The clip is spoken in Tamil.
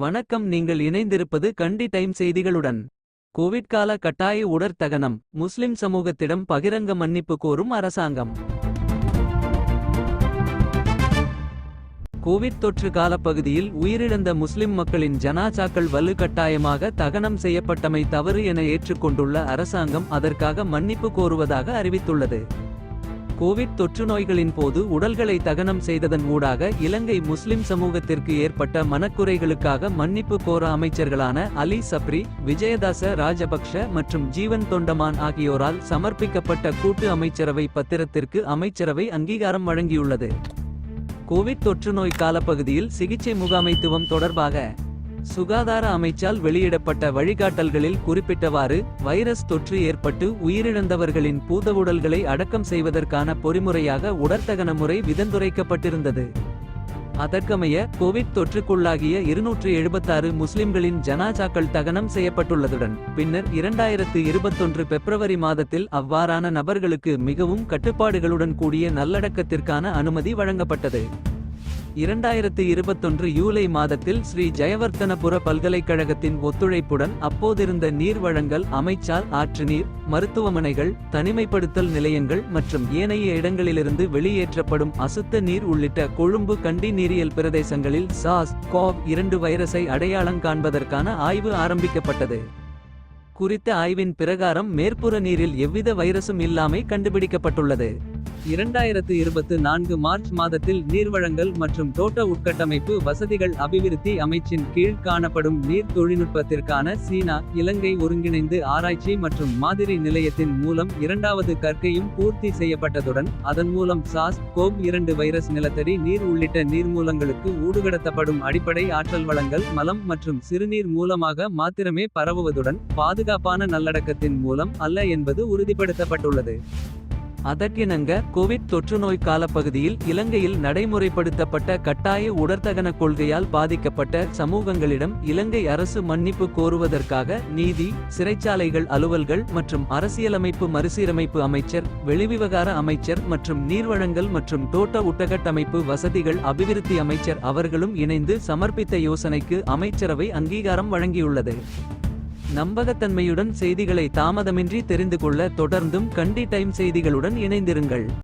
வணக்கம் நீங்கள் இணைந்திருப்பது கண்டி டைம் செய்திகளுடன். கோவிட் கால கட்டாய உடற்தகனம் முஸ்லிம் சமூகத்திடம் பகிரங்க மன்னிப்பு கோரும் அரசாங்கம். கோவிட் தொற்று காலப்பகுதியில் உயிரிழந்த முஸ்லிம் மக்களின் ஜனாசாக்கள் வலுக்கட்டாயமாக தகனம் செய்யப்பட்டமை தவறு என ஏற்றுக்கொண்டுள்ள அரசாங்கம் அதற்காக மன்னிப்பு கோருவதாக அறிவித்துள்ளது. கோவிட் தொற்று நோய்களின் போது உடல்களை தகனம் செய்ததன் ஊடாக இலங்கை முஸ்லிம் சமூகத்திற்கு ஏற்பட்ட மனக்குறைகளுக்காக மன்னிப்பு கோர அமைச்சர்களான அலி சப்ரி விஜயதாச ராஜபக்ஷ மற்றும் ஜீவன் தொண்டமான் ஆகியோரால் சமர்ப்பிக்கப்பட்ட கூட்டு அமைச்சரவை பத்திரத்திற்கு அமைச்சரவை அங்கீகாரம் வழங்கியுள்ளது. கோவிட் தொற்று நோய் காலப்பகுதியில் சிகிச்சை முகாமைத்துவம் தொடர்பாக சுகாதார அமைச்சால் வெளியிடப்பட்ட வழிகாட்டல்களில் குறிப்பிட்டவாறு வைரஸ் தொற்று ஏற்பட்டு உயிரிழந்தவர்களின் பூதவுடல்களை அடக்கம் செய்வதற்கான பொறிமுறையாக உடற்தகன முறை விதந்துரைக்கப்பட்டிருந்தது. அதற்கமைய கோவிட் தொற்றுக்குள்ளாகிய இருநூற்று எழுபத்தாறு முஸ்லிம்களின் ஜனாசாக்கள் தகனம் செய்யப்பட்டுள்ளதுடன் பின்னர் இரண்டாயிரத்து இருபத்தொன்று பிப்ரவரி மாதத்தில் அவ்வாறான நபர்களுக்கு மிகவும் கட்டுப்பாடுகளுடன் கூடிய நல்லடக்கத்திற்கான அனுமதி வழங்கப்பட்டது. இரண்டாயிரத்து இருபத்தொன்று ஜூலை மாதத்தில் ஸ்ரீ ஜெயவர்த்தனபுர பல்கலைக்கழகத்தின் ஒத்துழைப்புடன் அப்போதிருந்த நீர் வழங்கல் அமைச்சால் ஆற்று நீர் மருத்துவமனைகள் தனிமைப்படுத்தல் நிலையங்கள் மற்றும் ஏனைய இடங்களிலிருந்து வெளியேற்றப்படும் அசுத்த நீர் உள்ளிட்ட கொழும்பு கண்டி நீரியல் பிரதேசங்களில் சாஸ் கோவ் இரண்டு வைரஸை அடையாளம் காண்பதற்கான ஆய்வு ஆரம்பிக்கப்பட்டது. குறித்த ஆய்வின் பிரகாரம் மேற்புற நீரில் எவ்வித வைரசும் இல்லாமை கண்டுபிடிக்கப்பட்டுள்ளது. இரண்டாயிரத்து இருபத்து நான்கு மார்ச் மாதத்தில் நீர்வழங்கல் மற்றும் தோட்ட உட்கட்டமைப்பு வசதிகள் அபிவிருத்தி அமைச்சின் கீழ் காணப்படும் நீர் தொழில்நுட்பத்திற்கான சீனா இலங்கை ஒருங்கிணைந்து ஆராய்ச்சி மற்றும் மாதிரி நிலையத்தின் மூலம் இரண்டாவது கற்கையும் பூர்த்தி செய்யப்பட்டதுடன் அதன் மூலம் சாஸ் கோப் இரண்டு வைரஸ் நிலத்தடி நீர் உள்ளிட்ட நீர்மூலங்களுக்கு ஊடுகடத்தப்படும் அடிப்படை ஆற்றல் வளங்கள் மலம் மற்றும் சிறுநீர் மூலமாக மாத்திரமே பரவுவதுடன் பாதுகாப்பான நல்லடக்கத்தின் மூலம் அல்ல என்பது உறுதிப்படுத்தப்பட்டுள்ளது. அதற்கிணங்க கோவிட் தொற்றுநோய் காலப்பகுதியில் இலங்கையில் நடைமுறைப்படுத்தப்பட்ட கட்டாய உடற்தகன கொள்கையால் பாதிக்கப்பட்ட சமூகங்களிடம் இலங்கை அரசு மன்னிப்பு கோருவதற்காக நீதி சிறைச்சாலைகள் அலுவல்கள் மற்றும் அரசியலமைப்பு மறுசீரமைப்பு அமைச்சர் வெளிவிவகார அமைச்சர் மற்றும் நீர்வழங்கல் மற்றும் தோட்ட உட்டகட்டமைப்பு வசதிகள் அபிவிருத்தி அமைச்சர் அவர்களும் இணைந்து சமர்ப்பித்த யோசனைக்கு அமைச்சரவை அங்கீகாரம் வழங்கியுள்ளது. நம்பகத்தன்மையுடன் செய்திகளை தாமதமின்றி தெரிந்து கொள்ள தொடர்ந்தும் கண்டி டைம் செய்திகளுடன் இணைந்திருங்கள்.